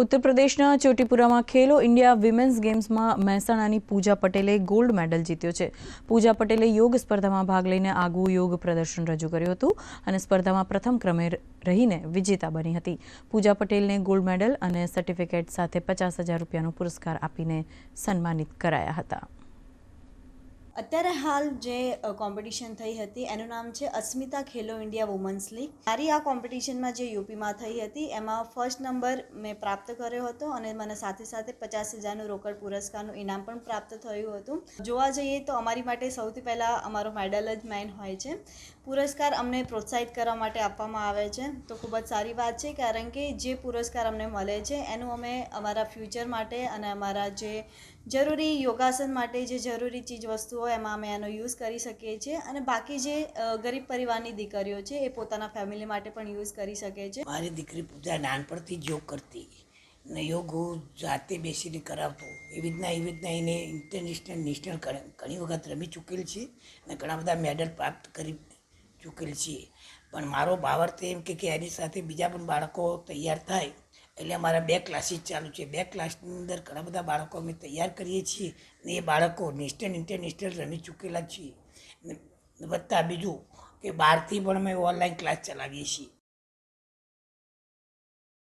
ઉત્તર પ્રદેશના ચોટીપુરામાં ખેલો India women's ગેમ્સમાં મહેસાણાની પૂજા પટેલે ગોલ્ડ મેડલ જીત્યો છે. પૂજા પટેલે યોગ સ્પર્ધામાં ભાગ લઈને આગવું યોગ પ્રદર્શન રજૂ કર્યું હતું અને સ્પર્ધામાં પ્રથમ ક્રમે રહીને વિજેતા બની હતી. પૂજા પટેલને ગોલ્ડ મેડલ અને સર્ટિફિકેટ સાથે પચાસ હજાર રૂપિયાનો પુરસ્કાર આપીને સન્માનિત કરાયા હતા. અત્યારે હાલ જે કોમ્પિટિશન થઈ હતી, એનું નામ છે Asmita Khelo India women's league મારી આ કોમ્પિટિશનમાં જે યુપીમાં થઈ હતી, એમાં ફર્સ્ટ નંબર મેં પ્રાપ્ત કર્યો હતો અને મને સાથે સાથે પચાસ હજારનું રોકડ પુરસ્કારનું ઇનામ પણ પ્રાપ્ત થયું હતું. જોવા જઈએ તો અમારી માટે સૌથી પહેલાં અમારો મેડલ જ મેઇન હોય છે. પુરસ્કાર અમને પ્રોત્સાહિત કરવા માટે આપવામાં આવે છે. તો ખૂબ જ સારી વાત છે, કારણ કે જે પુરસ્કાર અમને મળે છે, એનું અમે અમારા ફ્યુચર માટે અને અમારા જે જરૂરી યોગાસન માટે જે જરૂરી ચીજ વસ્તુઓ એમાં અમે એનો યુઝ કરી શકીએ છીએ અને બાકી જે ગરીબ પરિવારની દીકરીઓ છે એ પોતાના ફેમિલી માટે પણ યુઝ કરી શકે છે. મારી દીકરી પૂજા નાનપણથી જ યોગ કરતી ને યોગ હું જાતે બેસીને કરાવતો. એવી રીતના એવી રીતના એને ઇન્ટરનેશનલ નેશનલ ઘણી વખત રમી ચૂકેલ છે અને ઘણા બધા મેડલ પ્રાપ્ત કરી ચૂકેલ છીએ. પણ મારો ભાવાર્થ એમ કે કે એની સાથે બીજા પણ બાળકો તૈયાર થાય એટલે અમારા બે ક્લાસીસ ચાલુ છે. બે ક્લાસની અંદર ઘણા બધા બાળકો અમે તૈયાર કરીએ છીએ ને એ બાળકો નેશનલ ઇન્ટરનેશનલ રમી ચૂકેલા છીએ. વત્તા બીજું કે બહારથી પણ અમે ઓનલાઈન ક્લાસ ચલાવીએ છીએ.